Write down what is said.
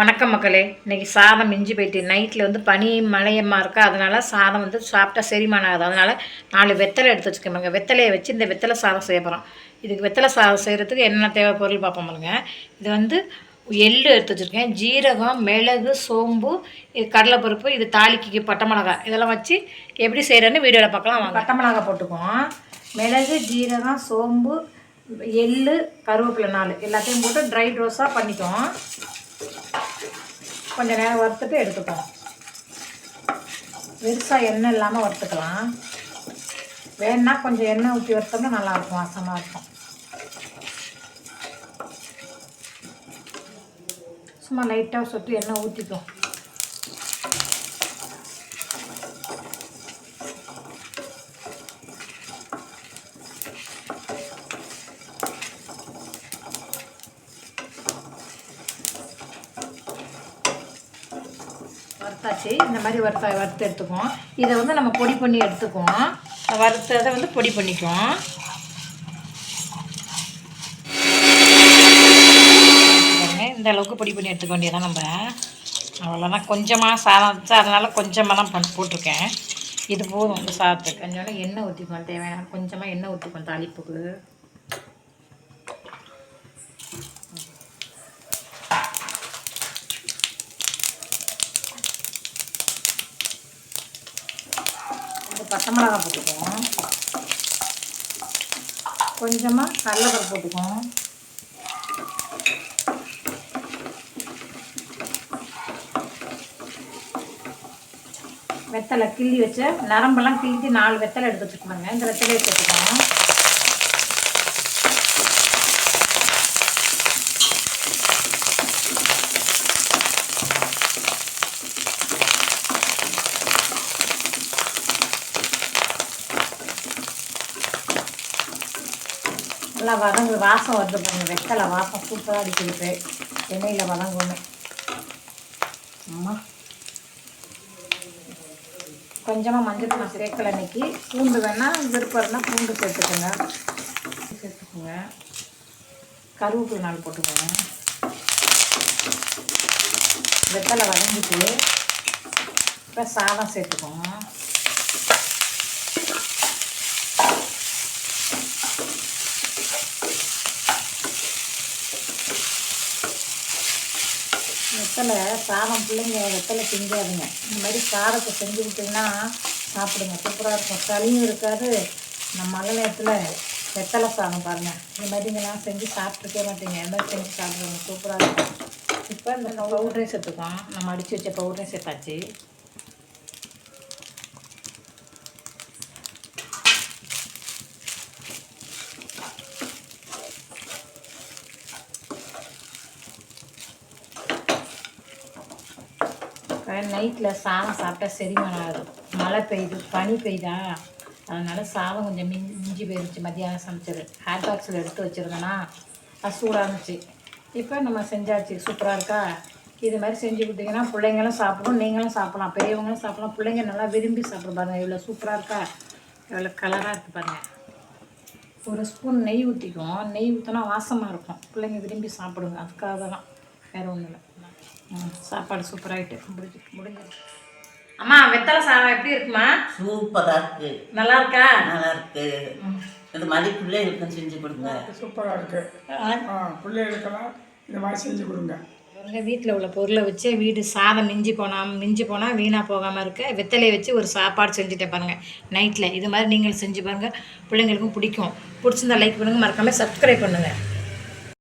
வணக்கம் மக்களே. இன்னைக்கு சாதம் மிஞ்சி போயிட்டு நைட்டில் வந்து பனி மழையமாக இருக்கா அதனால் சாதம் வந்து சாப்பிட்டா செரிமானம் ஆகுது. அதனால் நாலு வெத்தலை எடுத்து வச்சுக்கோங்க வெத்தலையை வச்சு இந்த வெத்தலை சாதம் செய்ய போகிறோம் இதுக்கு வெத்தலை சாதம் செய்கிறதுக்கு என்னென்ன தேவை பொருள் பார்ப்போம் பாருங்க. இது வந்து எள்ளு எடுத்து வச்சுருக்கேன். ஜீரகம் மிளகு சோம்பு இது கடலைப்பருப்பு இது தாளிக்கு பட்டை மிளகாய். இதெல்லாம் வச்சு எப்படி செய்கிறேன்னு வீடியோவில் பார்க்கலாம். வாங்க. பட்டை மிளகாய் போட்டுக்குவோம். மிளகு ஜீரகம் சோம்பு எள்ளு கருவேப்பிலை நாலு. எல்லாத்தையும் போட்டு ட்ரை ரோஸாக பண்ணிக்குவோம். கொஞ்சம் நேரம் வறுத்துட்டு எடுத்துக்கலாம். பெருசாக எண்ணெய் இல்லாமல் வறுத்துக்கலாம். வேணுன்னா கொஞ்சம் எண்ணெய் ஊற்றி வறுத்தோம்னா நல்லாயிருக்கும் வாசமாக இருக்கும். சும்மா லைட்டாக சொட்டு எண்ணெய் ஊற்றிக்கும் வறுத்தாச்சு. இந்த மாதிரி வறுத்த வறுத்து எடுத்துக்குவோம். இதை வந்து நம்ம பொடி பண்ணி எடுத்துக்குவோம். வறுத்ததை வந்து பொடி பண்ணிக்குவோம். இந்த அளவுக்கு பொடி பண்ணி எடுத்துக்க வேண்டியதான் நம்ம. அவ்வளோதான் கொஞ்சமாக சாதம் வச்சு அதனால் கொஞ்சமாக தான் பண் போட்டிருக்கேன். இது போதும் இந்த சாதத்துக்கு. கொஞ்சம் எண்ணெய் ஊற்றிக்குவோம் தேவையான கொஞ்சமாக எண்ணெய் ஊற்றிக்குவோம் தாளிப்புக்கு. இந்த பச்சை மிளகா போட்டுக்குவோம் கொஞ்சமாக கடலைப்பருப்பு போட்டுக்குவோம் வெத்தலை கிள்ளி வச்ச நரம்பெல்லாம் கிள்ளி நாலு வெத்தலை எடுத்து வச்சுக்கோங்க இந்த வெத்தலையை போட்டுக்கோங்க. நல்லா வதங்கு. வாசம் வருது பாருங்கள் வெத்தலை வாசம் சூப்பராக அடிக்கிறது எண்ணெயில் வதங்கணும் அம்மா. கொஞ்சமாக மஞ்சள் நான் சேர்க்கல இன்னைக்கு. பூண்டு வேணால் விருப்பம்னா பூண்டு சேர்த்துக்கோங்க. சேர்த்துக்கோங்க. கருவேப்பிலை நாள் போட்டுக்கோங்க. வெத்தலை வதங்கிட்டு இப்போ சாதம் சேர்த்துக்கோங்க. வெத்தலை சாதம் பிள்ளைங்க வெத்தலை திங்காதுங்க இந்த மாதிரி சாதத்தை செஞ்சு விட்டிங்கன்னா சாப்பிடுங்க. சூப்பராக இருக்கும். சளியும் இருக்காது. நம்ம மழை நேரத்தில் வெத்தலை சாதம் பாருங்கள் இந்த மாதிரிங்கெல்லாம் செஞ்சு சாப்பிட்ருக்கே மாட்டீங்க. இந்த மாதிரி செஞ்சு சாப்பிடுவாங்க சூப்பராக இருக்கும். இப்போ இந்த பவுடரையும் சேர்த்துக்கோம் நம்ம அடித்து வச்ச பவுடரையும் சேர்த்தாச்சு. நைட்டில் சாதம் சாப்பிட்டா செரிமானம் ஆகுது. மழை பெய்யுது பனி பெய்யுதா? அதனால் சாதம் கொஞ்சம் மிஞ்சி மிஞ்சி போயிருச்சு. மத்தியானம் சமைச்சது. ஹேட் பாக்ஸில் எடுத்து வச்சுருந்தேன்னா அது சூடாக இருந்துச்சு இப்போ நம்ம செஞ்சாச்சு. சூப்பராக இருக்கா? இது மாதிரி செஞ்சு கொடுத்தீங்கன்னா பிள்ளைங்களும் சாப்பிடும் நீங்களும் சாப்பிடலாம். பெரியவங்களும் சாப்பிடலாம். பிள்ளைங்க நல்லா விரும்பி சாப்பிட பாருங்க. இவ்வளோ சூப்பராக இருக்கா? இவ்வளோ கலராக இருக்குது பாருங்கள் ஒரு ஸ்பூன் நெய் ஊற்றிக்குவோம் நெய் ஊற்றினா வாசமாக இருக்கும். பிள்ளைங்க விரும்பி சாப்பிடுங்க. அதுக்காக தான் வேறு ஒன்றும் இல்லை. சாப்பாடு சூப்பராகிட்டு முடிஞ்சு முடிஞ்சது அம்மா வெத்தலை சாதம் எப்படி இருக்குமா? சூப்பராக இருக்கு. நல்லா இருக்கா? நல்லா இருக்கு. இது மாதிரி பிள்ளைகளுக்கும் செஞ்சு கொடுங்க. சூப்பராக இருக்குது ஆ பிள்ளைகளுக்கெல்லாம் இந்த மாதிரி செஞ்சு கொடுங்க. வீட்டில் உள்ள பொருளை வச்சு வீடு சாதம் மிஞ்சி போனால் மிஞ்சி போனால் வீணாக போகாமல் இருக்க வெத்தலையை வச்சு ஒரு சாப்பாடு செஞ்சுட்டேன் பாருங்கள் நைட்டில் இது மாதிரி நீங்களும் செஞ்சு பாருங்கள் பிள்ளைங்களுக்கும் பிடிக்கும். பிடிச்சிருந்தா லைக் பண்ணுங்கள் மறக்காமல் சப்ஸ்கிரைப் பண்ணுங்கள்